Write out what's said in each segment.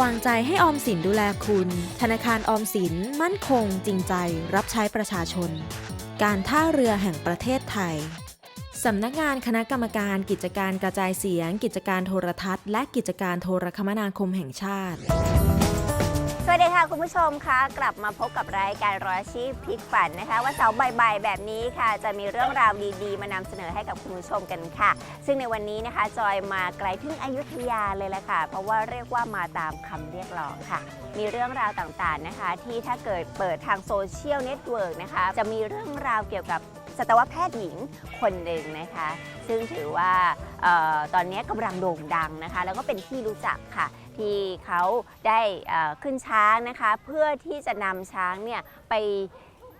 วางใจให้ออมสินดูแลคุณ ธนาคารออมสินมั่นคง จริงใจ รับใช้ประชาชน การท่าเรือแห่งประเทศไทยสำนักงานคณะกรรมการกิจการกระจายเสียง กิจการโทรทัศน์ และกิจการโทรคมนาคมแห่งชาติ สวัสดีค่ะคุณผู้ชมคะกลับมาพบกับรายการร้อยชีพพลิกฝันนะคะวันเสาร์บ่ายๆแบบนี้ค่ะ จะมีเรื่องราวดีๆ มานำเสนอให้กับคุณผู้ชมกันค่ะ ซึ่งในวันนี้นะคะจอยมาไกลถึงอยุธยาเลยละค่ะ เพราะว่าเรียกว่ามาตามคำเรียกร้องค่ะ มีเรื่องราวต่างๆนะคะ ที่ถ้าเกิดเปิดทางโซเชียลเน็ตเวิร์กนะคะจะมีเรื่องราวเกี่ยวกับสัตวแพทย์หญิงคนหนึ่งนะคะ ซึ่งถือว่าออตอนนี้กำลังโด่งดังนะคะ แล้วก็เป็นที่รู้จักค่ะ ที่เขาได้ขึ้นช้างนะคะ เพื่อที่จะนำช้างเนี่ยไป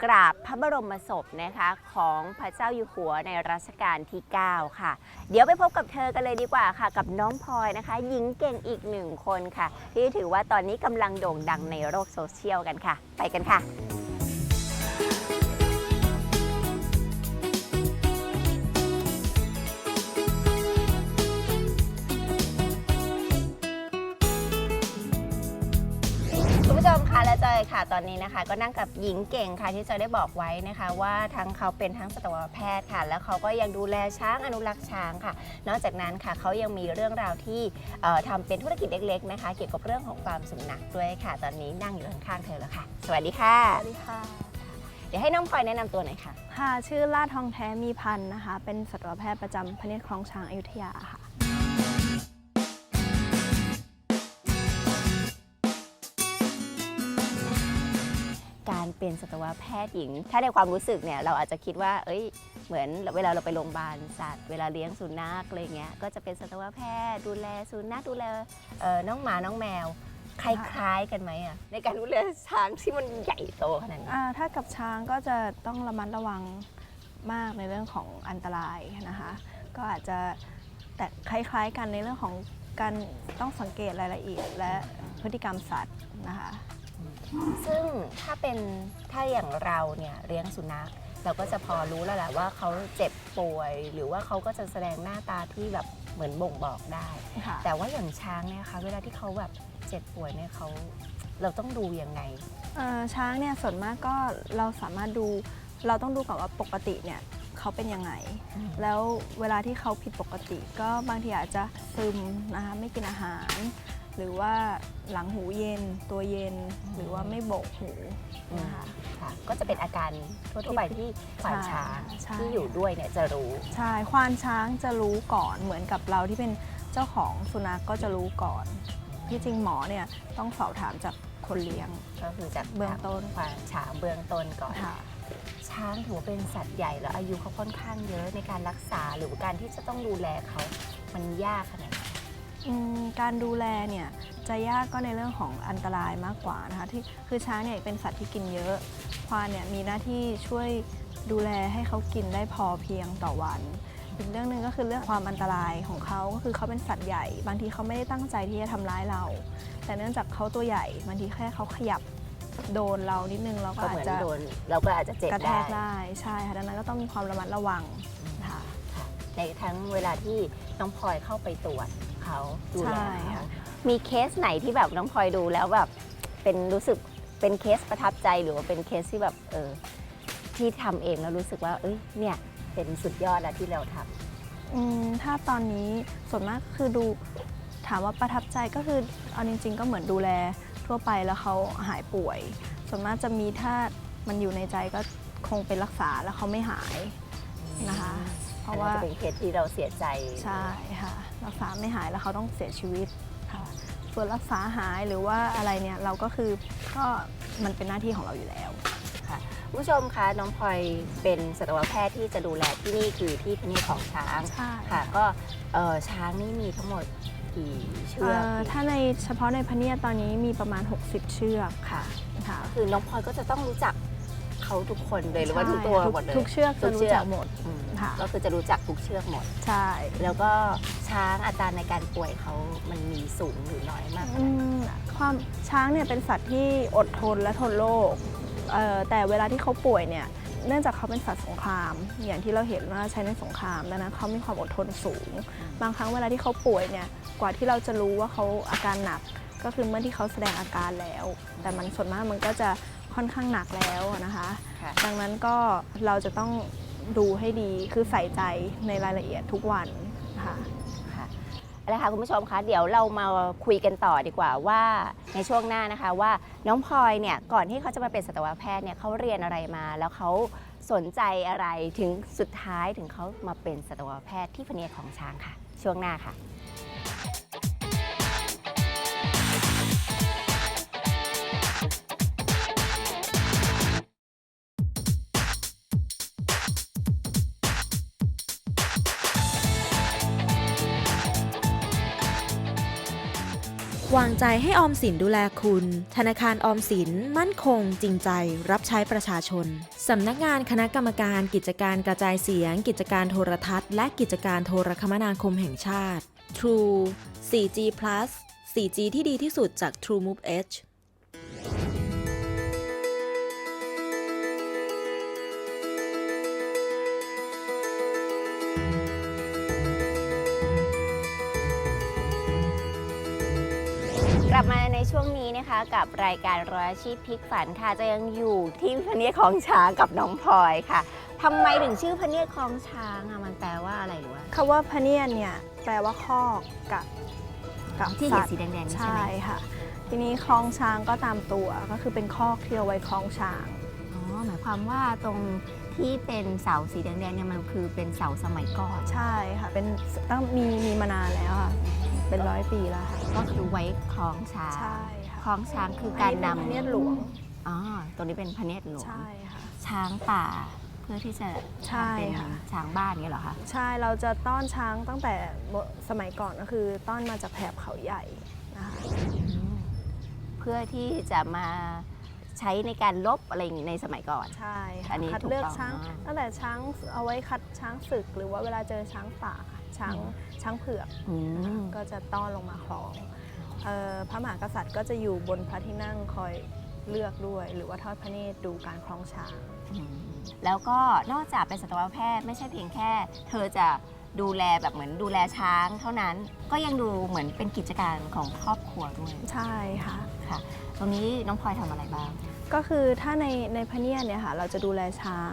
กราบพระบรมศพนะคะของพระเจ้าอยู่หัวในรัชกาลที่ 9 ค่ะ เดี๋ยวไปพบกับเธอกันเลยดีกว่าค่ะ กับน้องพลอยนะคะหญิงเก่งอีกหนึ่งคนค่ะ ที่ถือว่าตอนนี้กำลังโด่งดังในโลกโซเชียลกันค่ะ ไปกันค่ะ มคะและจอยค่ะ ตอนนี้นะคะ ก็นั่งกับหญิงเก่งค่ะที่จอยได้บอกไว้นะคะ ว่าทั้งเขาเป็นทั้งสัตวแพทย์ค่ะ แล้วเขาก็ยังดูแลช้างอนุรักษ์ช้างค่ะ นอกจากนั้นค่ะเขายังมีเรื่องราวที่เอ่อทำเป็นธุรกิจเล็กๆนะคะ เกี่ยวกับเรื่องของฟาร์มสุนัขด้วยค่ะ ตอนนี้นั่งอยู่ข้างๆเธอแล้วค่ะ สวัสดีค่ะ สวัสดีค่ะ เดี๋ยวให้น้องพลอยแนะนำตัวหน่อยค่ะ ค่ะ ชื่อลาดทองแท้มีพันธ์นะคะ เป็นสัตวแพทย์ประจำพระเนตรคลองช้างอยุธยาค่ะ เป็นสัตวแพทย์หญิง ถ้าในความรู้สึกเนี่ยเราอาจจะคิดว่า เอ้ย เหมือนเวลาเราไปโรงพยาบาลสัตว์ เวลาเลี้ยงสุนัขอะไรเงี้ย ก็จะเป็นสัตวแพทย์ดูแลสุนัขดูแลน้องหมา น้องแมว คล้ายๆกันไหมอะในการดูแลช้างที่มันใหญ่โตขนาดนี้อ่าถ้ากับช้างก็จะต้องระมัดระวังมากในเรื่องของอันตรายนะคะ ก็อาจจะแต่คล้าย ๆ กันในเรื่องของการต้องสังเกตรายละเอียดและพฤติกรรมสัตว์นะคะ ซึ่งถ้าเป็นถ้าอย่างเราเนี่ยเลี้ยงสุนัขเราก็จะพอรู้แล้วแหละว่าเขาเจ็บป่วย หรือว่าเขาก็จะแสดงหน้าตาที่แบบเหมือนบ่งบอกได้ ค่ะ แต่ว่าอย่างช้างเนี่ยคะเวลาที่เขาแบบเจ็บป่วยเนี่ยเขาเราต้องดูยังไง เอ่อช้างเนี่ยส่วนมากก็เราสามารถดูเราต้องดูก่อนว่าปกติเนี่ยเขาเป็นยังไงแล้วเวลาที่เขาผิดปกติ ก็บางทีอาจจะซึมนะคะไม่กินอาหาร หรือว่าหลังหูเย็นตัวเย็น หรือว่าไม่โบกหูนะคะค่ะก็จะเป็นอาการทั่วๆไปที่ควานช้างใช่ที่อยู่ด้วยเนี่ยจะรู้ ใช่ควานช้างจะรู้ก่อนเหมือนกับเราที่เป็นเจ้าของสุนัขก็จะรู้ก่อนที่จริงหมอเนี่ยต้องสอบถามจากคนเลี้ยงก็คือจากเบื้องต้นควานช้างเบื้องต้นก่อนค่ะช้างถือว่าเป็นสัตว์ใหญ่แล้วอายุเขาค่อนข้างเยอะในการรักษาหรือการที่จะต้องดูแลเขามันยากขนาดไหนอืม การดูแลเนี่ยจะยากก็ในเรื่องของอันตรายมากกว่านะคะที่คือช้างเนี่ยเป็นสัตว์ที่กินเยอะควานเนี่ยมีหน้าที่ช่วยดูแลให้เขากินได้พอเพียงต่อวันอีกเรื่องหนึ่งก็คือเรื่องความอันตรายของเขาก็คือเขาเป็นสัตว์ใหญ่ บางทีเขาไม่ได้ตั้งใจที่จะทำร้ายเรา แต่เนื่องจากเขาตัวใหญ่บางทีแค่เขาขยับโดนเรานิดนึงเราก็ก็อาเหจมือนจะโดนเราก็อาจจะเจ็บกระแทได้กได้ใช่ค่ะดังนั้นก็ต้องมีความระมัดระวังค่ะค่ะ ในทั้งเวลาที่น้องพลอยเข้าไปตรวจเขาดูแลใช่เขาค่ะ มีเคสไหนที่แบบน้องพลอยดูแล้วแบบเป็นรู้สึกเป็นเคสประทับใจหรือว่าเป็นเคสที่แบบเออที่ทำเองแล้วรู้สึกว่า เอ้ยเนี่ยเป็นสุดยอดแล้วที่เราทำ อืมถ้าตอนนี้ส่วนมากก็คือดูถามว่าประทับใจก็คือเอาจริง ๆ ก็เหมือนดูแลทั่วไปแล้วเขาหายป่วย ส่วนมากจะมีถ้ามันอยู่ในใจก็คงเป็นรักษาแล้วเขาไม่หายนะคะ เพราะว่าอันนั้นจะเป็นเคสที่เราเสียใจ ใช่ค่ะ รักษาไม่หายแล้วเขาต้องเสียชีวิตค่ะ ส่วนรักษาหายหรือว่าอะไรเนี่ยเราก็คือก็มันเป็นหน้าที่ของเราอยู่แล้วค่ะคุณผู้ชมคะน้องพลอยเป็นสัตวแพทย์ที่จะดูแลที่นี่คือที่พนิชของช้างใช่ค่ะก็เอ่อช้างนี่มีทั้งหมดกี่เชืเอ่อกอถ้าในเฉพาะในพะเนียดตอนนี้มีประมาณ 60 เชือกค่ะค่ะคือน้องพลอยก็จะต้องรู้จักเขาทุกคนเลยหรือว่าทุกตัวใช่หมดเลยทุกเชือกทุจะกเชืรู้อกจักหมดอืม ค่ะ ก็คือจะรู้จักทุกเชือกหมด ใช่ แล้วก็ช้างอัตราในการป่วยเขามันมีสูงหรือน้อยมากอืมความช้างเนี่ยเป็นสัตว์ที่อดทนและทนโรคเอ่อแต่เวลาที่เขาป่วยเนี่ยเนื่องจากเขาเป็นสัตว์สงคราม อย่างที่เราเห็นว่าใช้ในสงครามดังนั้นเขามีความอดทนสูง บางครั้งเวลาที่เขาป่วยเนี่ยกว่าที่เราจะรู้ว่าเขาอาการหนัก ก็คือเมื่อที่เขาแสดงอาการแล้ว แต่มันส่วนมากมันก็จะค่อนข้างหนักแล้วนะคะค่ะดังนั้นก็เราจะต้อง ดูให้ดีคือใส่ใจในรายละเอียดทุกวันค่ะค่ะ เอาละค่ะคุณผู้ชมคะเดี๋ยวเรามาคุยกันต่อดีกว่าว่าในช่วงหน้านะคะว่าน้องพลอยเนี่ยก่อนที่เขาจะมาเป็นสัตวแพทย์เนี่ยเขาเรียนอะไรมา แล้วเขาสนใจอะไรถึงสุดท้ายถึงเขามาเป็นสัตวแพทย์ที่พเนียดของช้างค่ะ ช่วงหน้าค่ะ วางใจให้ออมสินดูแลคุณ ธนาคารออมสินมั่นคง จริงใจ รับใช้ประชาชน สำนักงานคณะกรรมการกิจการกระจายเสียง กิจการโทรทัศน์ และกิจการโทรคมนาคมแห่งชาติ True 4G Plus 4G ที่ดีที่สุดจาก True Move Edge ลับมาในช่วงนี้นะคะกับรายการร้อยอาชีพพลิกฝันค่ะ จะยังอยู่ที่พเนียดของช้างกับน้องพลอยค่ะทำไมถึงชื่อพเนียดของช้างอะมันแปลว่าอะไรหรือว่าคำว่าพะเนียนเนี่ยแปลว่าคอกกับกับที่เห็นสัตว์สีแดงๆนี่ใช่ใช่ไหมค่ะ ทีนี้คลองช้างก็ตามตัวก็คือเป็นคอกที่เอาไว้คลองช้าง อ๋อหมายความว่าตรงที่เป็นเสาสีแดงๆเนี่ยมันคือเป็นเสาสมัยก่อน ใช่ค่ะเป็นตั้งมีมีมานานแล้วค่ะ เป็นร้อยปีแล้วค่ะก็คือไว้คล้องช้างใช่ค่ะคล้องช้างคือการนำอัเป็นพะเนียดหลวง อ๋อตรงนี้เป็นพระเนตรหลวง ใช่ค่ะ ช้างป่าเพื่อที่จะใช่เป็นค่ะ ช้างบ้านเงี้ยเหรอคะ ใช่เราจะต้อนช้างตั้งแต่สมัยก่อนก็คือ ต้อนมาจากแถบเขาใหญ่นะคะเพื่อที่จะมาใช้ในการลบอะไรอย่างงี้ในสมัยก่อน ใช่อัค่ะนนี้คัดถูกเลือกต้องช้าง มาก ตั้งแต่ช้างเอาไว้คัดช้างศึก หรือว่าเวลาเจอช้างป่า ช้างช้างเผือกอืม ก็จะต้อนลงมาคลองเอ่อพระมหากษัตริย์ก็จะอยู่บนพระที่นั่งคอยเลือกด้วย หรือว่าทอดพระเนตรดูการคลองช้างอืมแล้วก็นอกจากเป็นสัตวแพทย์ไม่ใช่เพียงแค่ เธอจะดูแลแบบเหมือนดูแลช้างเท่านั้น ก็ยังดูเหมือนเป็นกิจการของครอบครัวด้วยใช่ค่ะค่ะตรงนี้น้องพลอยทำอะไรบ้าง ก็คือถ้าในในพะเนียดเนี่ยค่ะเราจะดูแลช้าง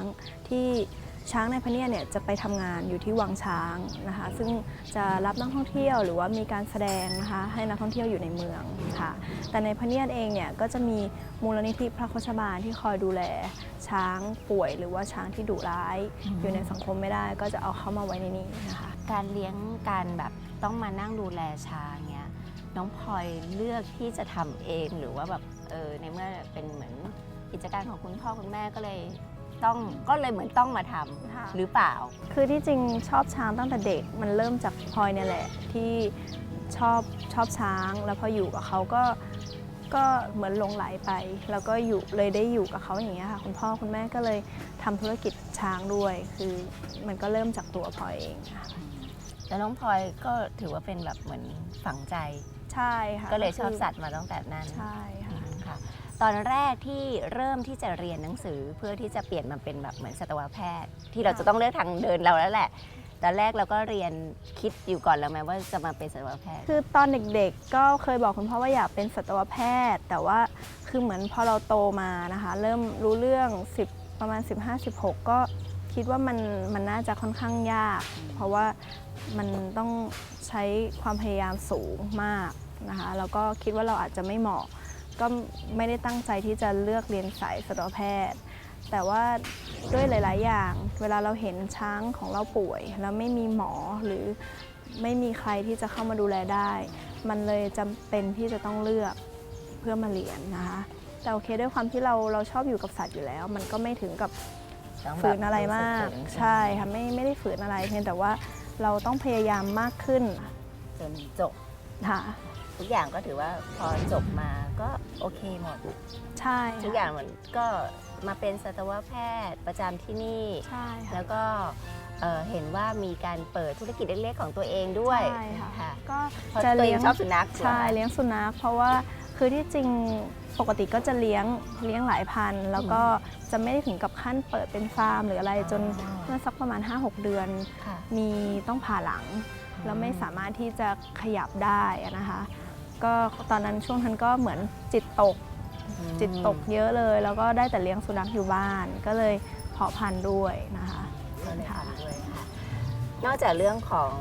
ที่ ช้างในพะเนียดเนี่ยจะไปทำงานอยู่ที่วังช้างนะคะ ซึ่งจะรับนักท่องเที่ยวหรือว่ามีการแสดงนะคะให้นักท่องเที่ยวอยู่ในเมืองค่ะ แต่ในพะเนียดเองเนี่ยก็จะมีมูลนิธิพระโคชบาลที่คอยดูแล ช้างป่วยหรือว่าช้างที่ดุร้ายอืมอยู่ในสังคมไม่ได้ก็จะเอาเข้ามาไว้ในนี้นะคะ การเลี้ยงการแบบต้องมานั่งดูแลช้างเนี้ยน้องพลอยเลือกที่จะทำเองหรือว่าแบบเออในเมื่อเป็นเหมือนกิจการของคุณพ่อคุณแม่ก็เลย ต้องก็เลยเหมือนต้องมาทำค่ะหรือเปล่า คือที่จริงชอบช้างตั้งแต่เด็กมันเริ่มจากพลอยเนี่ยแหละ ที่ชอบชอบช้างแล้วพออยู่กับเขาก็ก็เหมือนหลงไหลไป แล้วก็อยู่เลยได้อยู่กับเขาอย่างเงี้ยค่ะคุณพ่อคุณแม่ก็เลยทำธุรกิจช้างด้วย คือมันก็เริ่มจากตัวพลอยเองค่ะแล้วน้องพลอยก็ถือว่าเป็นแบบเหมือนฝังใจ ใช่ค่ะก็เลยชอบคืสัตว์มาตั้งแต่นั้น ใช่ค่ะค่ะ ตอนแรกที่เริ่มที่จะเรียนหนังสือเพื่อที่จะเปลี่ยนมาเป็นแบบเหมือนสัตวแพทย์ ที่เราจะต้องเลือกทางเดินเราแล้วแหละ ตอนแรกเราก็เรียนคิดอยู่ก่อนแล้วไหมว่าจะมาเป็นสัตวแพทย์ คือตอนเด็กๆก็เคยบอกคุณพ่อว่าอยากเป็นสัตวแพทย์ แต่ว่าคือเหมือนพอเราโตมานะคะ เริ่มรู้เรื่อง 10 ประมาณ 15-16 ก็คิดว่ามันมันน่าจะค่อนข้างยาก เพราะว่ามันต้องใช้ความพยายามสูงมากนะคะแล้วก็คิดว่าเราอาจจะไม่เหมาะ ก็ไม่ได้ตั้งใจที่จะเลือกเรียนสายสัตวแพทย์ แต่ว่าด้วยหลาย ๆ อย่าง เวลาเราเห็นช้างของเราป่วย แล้วไม่มีหมอหรือไม่มีใครที่จะเข้ามาดูแลได้ มันเลยจำเป็นที่จะต้องเลือกเพื่อมาเรียนนะคะแต่โอเคด้วยความที่เราเราชอบอยู่กับสัตว์อยู่แล้ว มันก็ไม่ถึงกับต้องแบบฝืนอะไรมากฝืนใช่ค่ะไม่ไม่ได้ฝืนอะไรเพียงแต่ว่าเราต้องพยายามมากขึ้นจนจบค่ะ ทุกอย่างก็ถือว่าพอจบมาก็โอเคหมด ใช่ทุกอย่างเหมือนก็มาเป็นสัตวแพทย์ประจำที่นี่ ใช่ค่ะ แล้วก็เอ่อเห็นว่ามีการเปิดธุรกิจเล็กๆของตัวเองด้วยใช่ค่ะ ค่ะก็เพราะจะตัวเอเลี้ยงงชอบสุนัขใช่เลี้ยงสุนัขเพราะว่าคือที่จริงปกติก็จะเลี้ยงเลี้ยงหลายพันธุ์แล้วก็จะไม่ได้ถึงกับขั้นเปิดเป็นฟาร์มหรืออะไรจนเมื่อสักประมาณ 5-6 เดือน ค่ะ มีต้องผ่าหลัง แล้วไม่สามารถที่จะขยับได้อะนะคะ ก็ตอนนั้นช่วงนั้นก็เหมือนจิตตก จิตตกเยอะเลย แล้วก็ได้แต่เลี้ยงสุนัขอยู่บ้าน ก็เลยเพาะพันธุ์ด้วยนะคะก็เลยทำด้วยค่ะนอกจากเรื่องของ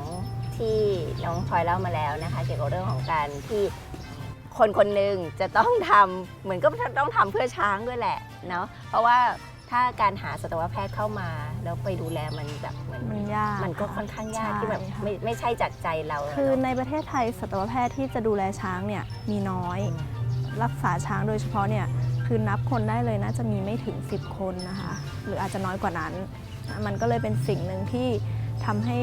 ที่น้องพลอยเล่ามาแล้วนะคะ เกี่ยวกับเรื่องของการที่คนคนหนึ่งจะต้องทำเหมือนก็ต้องทำเพื่อช้างด้วยแหละเนาะเพราะว่า ถ้าการหาสัตวแพทย์เข้ามา แล้วไปดูแลมันแบบเหมือนมันยากมันก็ค่อนข้างยากใช่ที่แบบค่ะไม่ไม่ใช่จากใจเราะคือเนาะในประเทศไทยสัตวแพทย์ที่จะดูแลช้างเนี่ยมีน้อยอืมรักษาช้างโดยเฉพาะเนี่ยคือนับคนได้เลยน่าจะมีไม่ถึง 10 คนนะคะ หรืออาจจะน้อยกว่านั้นนะมันก็เลยเป็นสิ่งหนึ่งที่ทำให้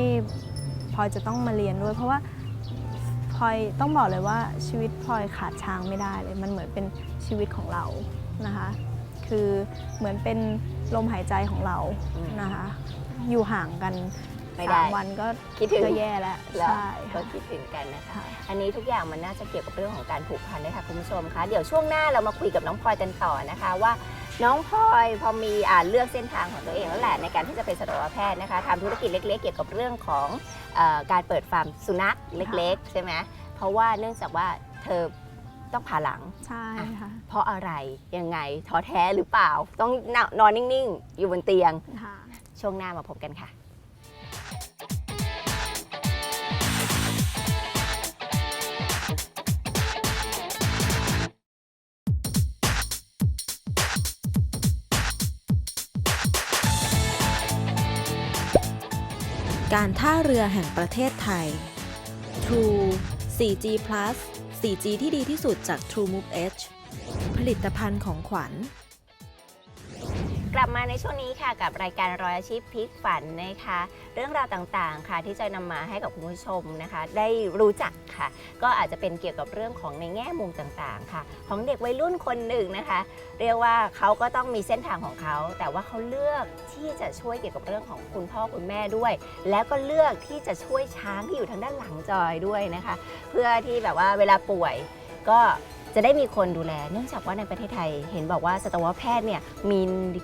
พลอยจะต้องมาเรียนด้วย เพราะว่าพลอยต้องบอกเลยว่าชีวิตพลอยขาดช้างไม่ได้เลย มันเหมือนเป็นชีวิตของเรานะคะ คือเหมือนเป็นลมหายใจของเราอืมนะคะ อยู่ห่างกันไม่ได้สามวันก็คิดถึงก็แย่แล้วแล้วใช่ก็ค่ะคิดถึงกันนะคะค่ะอันนี้ทุกอย่างมันน่าจะเกี่ยวกับเรื่องของการผูกพันด้วยค่ะคุณผู้ชมคะเดี๋ยวช่วงหน้าเรามาคุยกับน้องพลอยกันต่อนะคะว่าน้องพลอยพอมีอ่าเลือกเส้นทางของตัวเองแล้วแหละในการที่จะเป็นสัตวแพทย์นะคะทำธุรกิจเล็ก ๆ เกี่ยวกับเรื่องของเออการเปิดฟาร์มสุนัขเล็ก ๆ ใช่ไหมเพราะว่าเนื่องจากว่าเธอ ต้องผ่าหลัง ใช่ค่ะ เพราะอะไรยังไงท้อแท้หรือเปล่า ต้องนอนนิ่งๆ อยู่บนเตียงค่ะช่วงหน้ามาพบกันค่ะการท่าเรือแห่งประเทศไทย True 4G Plus 4G ที่ดีที่สุดจาก True Move Edge ผลิตภัณฑ์ของขวัญ กลับมาในช่วงนี้ค่ะกับรายการร้อยอาชีพพลิกฝันนะคะ เรื่องราวต่างๆค่ะที่จะนำมาให้กับคุณผู้ชมนะคะ ได้รู้จักค่ะ ก็อาจจะเป็นเกี่ยวกับเรื่องของในแง่มุมต่างๆ ค่ะ ของเด็กวัยรุ่นคนหนึ่งนะคะ เรียกว่าเขาก็ต้องมีเส้นทางของเขา แต่ว่าเขาเลือกที่จะช่วยเกี่ยวกับเรื่องของคุณพ่อคุณแม่ด้วย แล้วก็เลือกที่จะช่วยช้างที่อยู่ทางด้านหลังจอยด้วยนะคะ เพื่อที่แบบว่าเวลาป่วยก็ จะได้มีคนดูแล เนื่องจากว่าในประเทศไทย เห็นบอกว่าสัตวแพทย์เนี่ยมี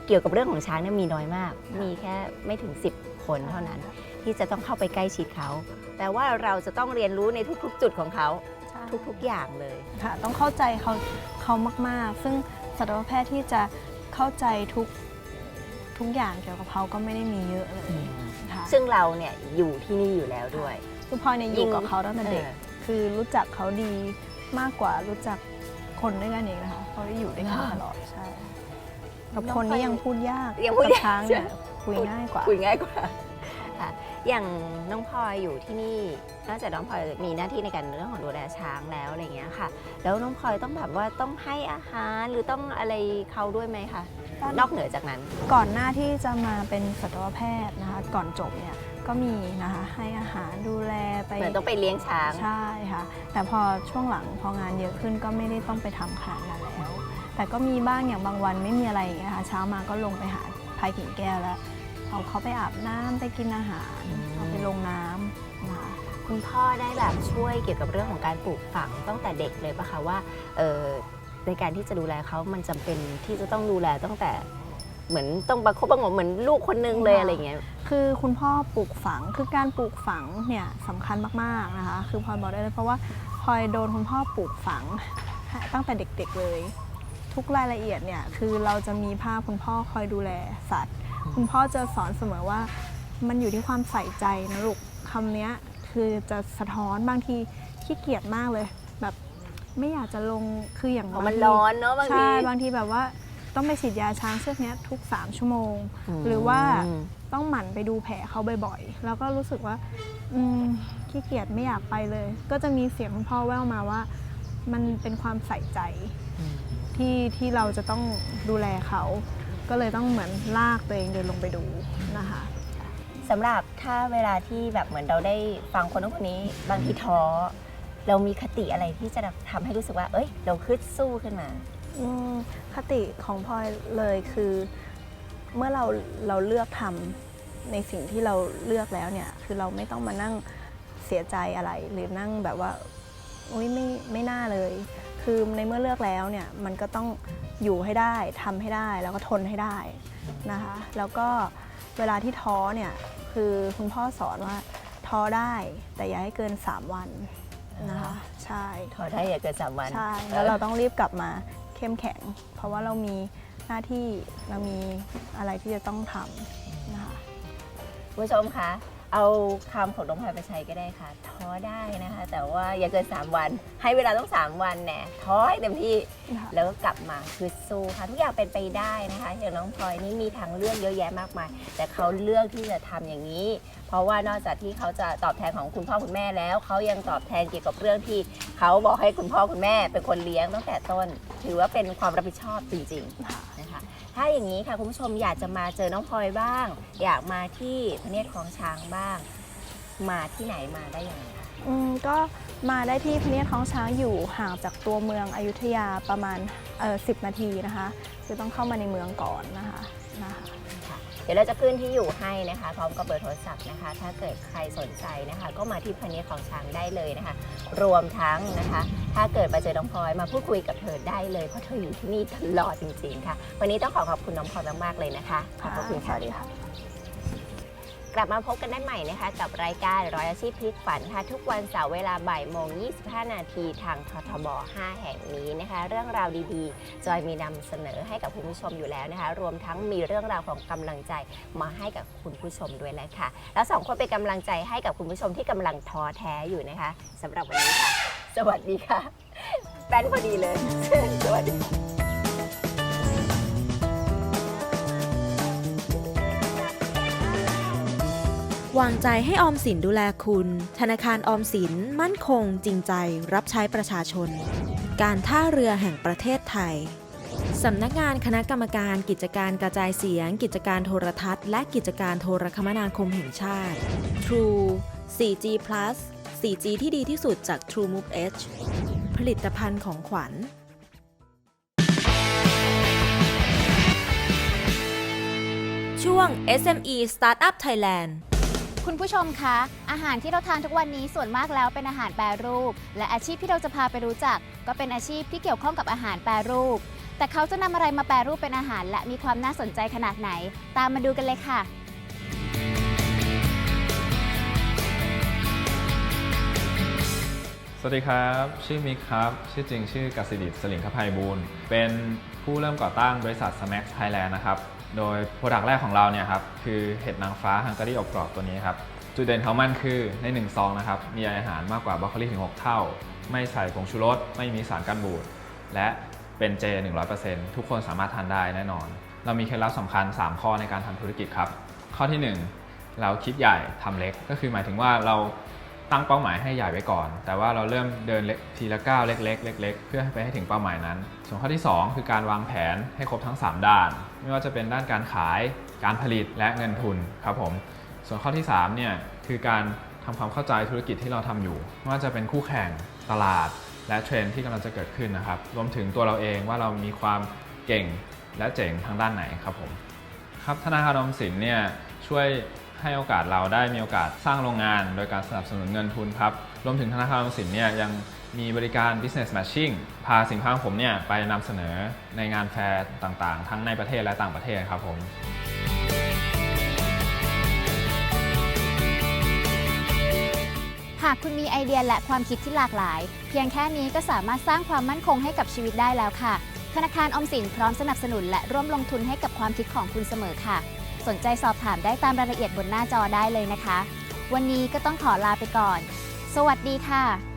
เกี่ยวกับเรื่องของช้างเนี่ยมีน้อยมาก มีแค่ไม่ถึง 10 คนเท่านั้น ที่จะต้องเข้าไปใกล้ชิดเขาแต่ว่าเราจะต้องเรียนรู้ในทุกๆ จุดของเขาใช่ทุกๆอย่างเลยค่ะ ต้องเข้าใจเขาเขามากๆ ซึ่งสัตวแพทย์ที่จะเข้าใจทุกทุกอย่างเกี่ยวกับเขาก็ไม่ได้มีเยอะเลยค่ะซึ่งเราเนี่ยอยู่ที่นี่อยู่แล้วด้วย คือพลอยเนี่ยอยู่กับเขาตั้งแต่เด็กเออคือรู้จักเขาดีมากกว่ารู้จัก คนด้วยกันเองนะคะเพราะได้อยู่ด้วยกันอ่าตลอดใช่กับคนนี้ยังพูดยากยังพูดกับยากช้างเนี่ยใช่คุยง่ายกว่า คุยง่ายกว่าค่ะอย่างน้องพลอยอยู่ที่นี่นอกจากน้องพลอยมีหน้าที่ในการเรื่องของดูแลช้างแล้วอะไรอย่างเงี้ยค่ะ แล้วน้องพลอยต้องแบบว่าต้องให้อาหารหรือต้องอะไรเขาด้วยไหมคะนอกเหนือจากนั้น ก่อนหน้าที่จะมาเป็นสัตวแพทย์นะคะก่อนจบเนี่ย ก็มีนะคะให้อาหารดูแลไปเหมือนต้องไปเลี้ยงช้าง ใช่ค่ะ แต่พอช่วงหลังพองานเยอะขึ้นก็ไม่ได้ต้องไปทำขนาดนั้นแล้ว แต่ก็มีบ้างอย่างบางวันไม่มีอะไรอย่างเงี้ยค่ะเช้ามาก็ลงไปหาพายกิ่งแก้วแล้วเอาเขาไปอาบน้ำไปกินอาหารอืม เอาไปลงน้ำนะคะ คุณพ่อได้แบบช่วยเกี่ยวกับเรื่องของการปลูกฝังตั้งแต่เด็กเลยปะคะว่าเออในการที่จะดูแลเขามันจำเป็นที่จะต้องดูแลตั้งแต่ เหมือนต้องประคบประหงมเหมือนลูกคนนึงเลยอะไรอย่างเงี้ย คือคุณพ่อปลูกฝังคือการปลูกฝังเนี่ยสำคัญมากๆนะคะ คือพลอยบอกได้เลยเพราะว่าพลอยโดนคุณพ่อปลูกฝังตั้งแต่เด็กๆเลย ทุกรายละเอียดเนี่ยคือเราจะมีภาพคุณพ่อคอยดูแลสัตว์ คุณพ่อจะสอนเสมอว่ามันอยู่ที่ความใส่ใจนะลูกคำเนี้ยคือจะสะท้อนบางทีขี้เกียจมากเลย แบบไม่อยากจะลงคืออย่างเพราะมันบางทีร้อนเนาะบางทีใช่บางทีแบบว่า ต้องไปฉีดยาช้างเชือกเนี้ยทุก 3 ชั่วโมง หรือว่าต้องหมั่นไปดูแผลเขาบ่อยๆ แล้วก็รู้สึกว่าอืมขี้เกียจไม่อยากไปเลย ก็จะมีเสียงคุณพ่อแว่วมาว่า มันเป็นความใส่ใจที่ที่เราจะต้องดูแลเขา ก็เลยต้องเหมือนลากตัวเองเดินลงไปดูนะคะสำหรับถ้าเวลาที่แบบเหมือนเราได้ฟังคนนู้นคนนี้บางทีท้อเรามีคติอะไรที่จะทำให้รู้สึกว่า เอ้ย เราขึ้นสู้ขึ้นมาอืม คติของพลอยเลยคือ เมื่อเราเราเลือกทำในสิ่งที่เราเลือกแล้วเนี่ย คือเราไม่ต้องมานั่งเสียใจอะไร หรือนั่งแบบว่าอุ้ยไม่ไม่น่าเลย คือในเมื่อเลือกแล้วเนี่ยมันก็ต้องอยู่ให้ได้ทำให้ได้แล้วก็ทนให้ได้นะคะ แล้วก็เวลาที่ท้อเนี่ยคือคุณพ่อสอนว่าท้อได้แต่อย่าให้เกิน 3 วันนะคะ ใช่ ท้อได้อย่าเกินสามวัน ใช่ แล้วเราต้องรีบกลับมา เข้มแข็ง เพราะว่าเรามีหน้าที่เรามีอะไรที่จะต้องทำนะคะ คุณผู้ชมคะ เอาคำของน้องพลอยไปใช้ก็ได้ค่ะ ท้อได้นะคะ แต่ว่าอย่าเกิน 3 วัน ให้เวลาต้อง 3 วันแน่ท้อให้เต็มที่ค่ะแล้วก็กลับมาคือสู้ค่ะทุกอย่างเป็นไปได้นะคะอย่างน้องพลอยนี่มีทางเลือกเยอะแยะมากมาย แต่เขาเลือกที่จะทำอย่างนี้ เพราะว่านอกจากที่เขาจะตอบแทนของคุณพ่อคุณแม่แล้ว เขายังตอบแทนเกี่ยวกับเรื่องที่เขาบอกให้คุณพ่อคุณแม่เป็นคนเลี้ยงตั้งแต่ต้น ถือว่าเป็นความรับผิดชอบจริงๆนะคะ ถ้าอย่างนี้ค่ะคุณผู้ชมอยากจะมาเจอน้องพลอยบ้าง อยากมาที่พระเนตรของช้างบ้าง มาที่ไหนมาได้ยังไงคะอืมก็มาได้ที่พระเนียดท้องช้างอยู่ห่างจากตัวเมืองอยุธยาประมาณเออสินาทีนะคะ คือต้องเข้ามาในเมืองก่อนนะคะ ดี๋ยวเราจะขึ้นที่อยู่ให้นะคะ พร้อมกับเบอร์โทรศัพท์นะคะ ถ้าเกิดใครสนใจนะคะ ก็มาที่พระเนีของช้างได้เลยนะคะ รวมทั้งนะคะ ถ้าเกิดมาเจอน้องพลอยมาพูดคุยกับเธอได้เลยเพราะเธออยู่ที่นี่ตลอดจริงๆค่ะ วันนี้ต้องขอขอบคุณน้องพลอยมากๆเลยนะคะขอบคุณค่ะดีค่ะ กลับมาพบกันได้ใหม่นะคะ กับรายการร้อยอาชีพพลิกฝันค่ะ ทุกวันเสาร์เวลาบ่ายโมง 25 นาทีทางททบ 5 แห่งนี้นะคะ เรื่องราวดีๆ จอยมีนำเสนอให้กับคุณผู้ชมอยู่แล้วนะคะ รวมทั้งมีเรื่องราวของกำลังใจมาให้กับคุณผู้ชมด้วยแหละค่ะ แล้วสองคนเป็นกำลังใจให้กับคุณผู้ชมที่กำลังท้อแท้อยู่นะคะสำหรับวันนี้ค่ะ สวัสดีค่ะแป้นพอดีเลย สวัสดี วางใจให้ออมสินดูแลคุณ ธนาคารออมสินมั่นคง จริงใจรับใช้ประชาชน การท่าเรือแห่งประเทศไทยสำนักงานคณะกรรมการกิจการกระจายเสียง กิจการโทรทัศน์ และกิจการโทรคมนาคมแห่งชาติ True 4G Plus 4G ที่ดีที่สุดจาก True Move Edge ผลิตภัณฑ์ของขวัญ ช่วง SME Startup Thailand คุณผู้ชมคะ อาหารที่เราทานทุกวันนี้ส่วนมากแล้วเป็นอาหารแปรรูป และอาชีพที่เราจะพาไปรู้จัก ก็เป็นอาชีพที่เกี่ยวข้องกับอาหารแปรรูป แต่เขาจะนำอะไรมาแปรรูปเป็นอาหาร และมีความน่าสนใจขนาดไหน ตามมาดูกันเลยค่ะ สวัสดีครับ ชื่อมิกครับ ชื่อจริงชื่อกสิดิตสลิงคภัยบูลย์เป็นผู้เริ่มก่อตั้งบริษัท Smax Thailand นะครับ โดยโปรดักต์แรกของเราเนี่ยครับคือเห็ดนางฟ้าฮังการีอบกรอบตัวนี้ครับจุดเด่นของมันคือใน 1 ซองนะครับมีอาหารมากกว่าบรอกโคลีถึง 6 เท่า ไม่ใส่ผงชูรสไม่มีสารกันบูด และเป็นเจ 100%ทุกคนสามารถทานได้แน่นอน เรามีเคล็ดลับสำคัญ 3 ข้อในการทำธุรกิจครับ ข้อที่ 1 เราคิดใหญ่ทำเล็ก ก็คือหมายถึงว่าเรา ตั้งเป้าหมายให้ใหญ่ไว้ก่อน แต่ว่าเราเริ่มเดินทีละก้าวเล็กๆเล็กๆเพื่อไปให้ถึงเป้าหมายนั้น ส่วนข้อที่ 2 คือการวางแผนให้ครบทั้ง 3 ด้าน ไม่ว่าจะเป็นด้านการขายการผลิตและเงินทุนครับผมส่วนข้อที่3เนี่ยคือการทำความเข้าใจธุรกิจที่เราทำอยู่ไม่ว่าจะเป็นคู่แข่งตลาด และเทรนด์ที่กำลังจะเกิดขึ้นนะครับรวมถึงตัวเราเองว่าเรามีความเก่งและเจ๋งทางด้านไหนครับผมครับธนาคารออมสินเนี่ยช่วย ให้โอกาสเราได้มีโอกาสสร้างโรงงาน โดยการสนับสนุนเงินทุนครับ รวมถึงธนาคารออมสินเนี่ยยังมีบริการ business matching พาสินค้าของผมเนี่ยไปนำเสนอในงานแฟร์ต่างๆ ทั้งในประเทศและต่างประเทศครับผมหากคุณมีไอเดียและความคิดที่หลากหลาย เพียงแค่นี้ก็สามารถสร้างความมั่นคงให้กับชีวิตได้แล้วค่ะ ธนาคารออมสินพร้อมสนับสนุนและร่วมลงทุนให้กับความคิดของคุณเสมอค่ะ สนใจสอบถามได้ตามรายละเอียดบนหน้าจอได้เลยนะคะ วันนี้ก็ต้องขอลาไปก่อน สวัสดีค่ะ